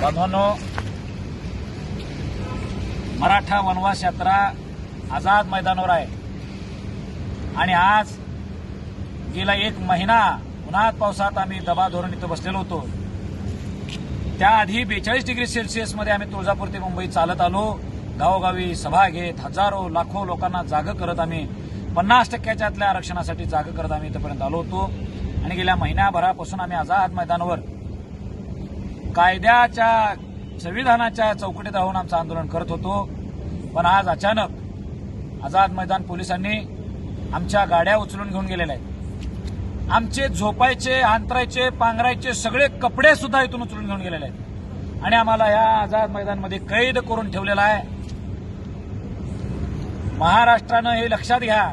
बांधवांनो मराठा वनवास यात्रा आझाद मैदानावर आहे. आणि आज गेला एक महिना उन्हात पावसात आम्ही दबा धोरण इथं बसलेलो होतो. त्याआधी बेचाळीस डिग्री सेल्सिअसमध्ये आम्ही तुळजापूर ते मुंबई चालत आलो. गावोगावी सभा घेत हजारो लाखो लोकांना जाग करत आम्ही पन्नास टक्क्याच्या आतल्या आरक्षणासाठी जाग करत आम्ही इथपर्यंत आलो होतो. आणि गेल्या महिन्याभरापासून आम्ही आझाद मैदानावर कायद्याच्या संविधानाच्या चौकटीत राहून आमचं आंदोलन करत होतो. पण आज अचानक आझाद मैदान पोलिसांनी आमच्या गाड्या उचलून घेऊन गेलेल्या आहेत. आमचे झोपायचे अंतरायचे पांघरायचे सगळे कपडे सुद्धा इथून उचलून घेऊन गेलेले आहेत. आणि आम्हाला या आझाद मैदानमध्ये कैद करून ठेवलेला आहे. महाराष्ट्रानं हे लक्षात घ्या.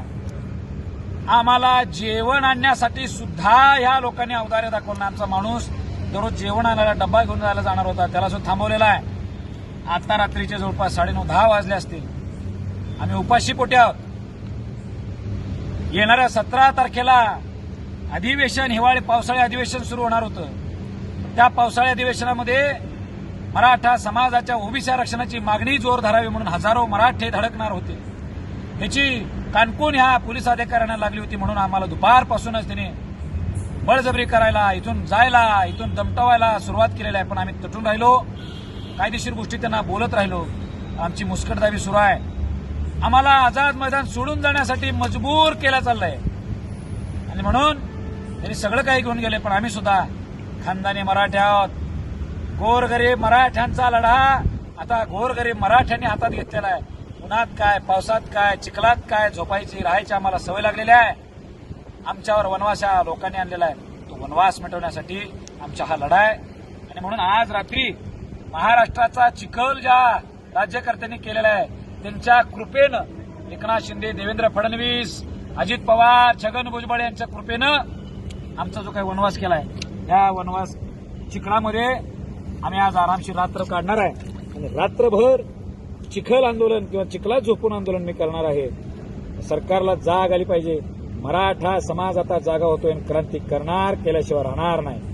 आम्हाला जेवण आणण्यासाठी सुद्धा ह्या लोकांनी अवधार्य दाखवलं. आमचा माणूस दररोज जेवण आणायला डब्बा घेऊन जायला जाणार होता. त्याला सुद्धा थांबवलेला आहे. आता रात्रीचे जवळपास साडेनऊ दहा वाजले असतील. आम्ही उपाशी पोटे आहोत. येणाऱ्या सतरा तारखेला अधिवेशन हिवाळी पावसाळी अधिवेशन सुरू होणार होतं. त्या पावसाळी अधिवेशनामध्ये मराठा समाजाच्या ओबीसी आरक्षणाची मागणी जोर धरावी म्हणून हजारो मराठे धडकणार होते. याची कानकून ह्या पोलीस अधिकाऱ्यांना लागली होती म्हणून आम्हाला दुपारपासूनच त्यांनी बळजबरी करायला इथून जायला इथून दमटवायला सुरुवात केलेली आहे. पण आम्ही तटून राहिलो. कायदेशीर गोष्टी त्यांना बोलत राहिलो. आमची मुस्कटदाबी सुरू आहे. आम्हाला आझाद मैदान सोडून जाण्यासाठी मजबूर केला चाललाय. आणि म्हणून त्यांनी सगळं काही घेऊन गेले पण आम्ही सुद्धा खानदानी मराठ्या आहोत. गोरगरीब मराठ्यांचा लढा आता गोरगरीब मराठ्यांनी हातात घेतलेला आहे. उन्हात काय पावसात काय चिखलात काय झोपायची राहायची आम्हाला सवय लागलेली आहे. आमच्यावर वनवास या लोकांनी आणलेला आहे. तो वनवास मिटवण्यासाठी आमचा हा लढा आहे. आणि म्हणून आज रात्री महाराष्ट्राचा चिखल ज्या राज्यकर्त्यांनी केलेला आहे त्यांच्या कृपेनं एकनाथ शिंदे देवेंद्र फडणवीस अजित पवार छगन भुजबळ यांच्या कृपेनं आमचा जो काही वनवास केला आहे या वनवास चिखलामध्ये आम्ही आज आरामशीर रात्र काढणार आहे. आणि रात्रभर चिखल आंदोलन किंवा चिखलात झोपून आंदोलन मी करणार आहे. सरकारला जाग आली पाहिजे. मराठा समाज आता जागा होतोय क्रांती करणार केल्याशिवाय राहणार नाही.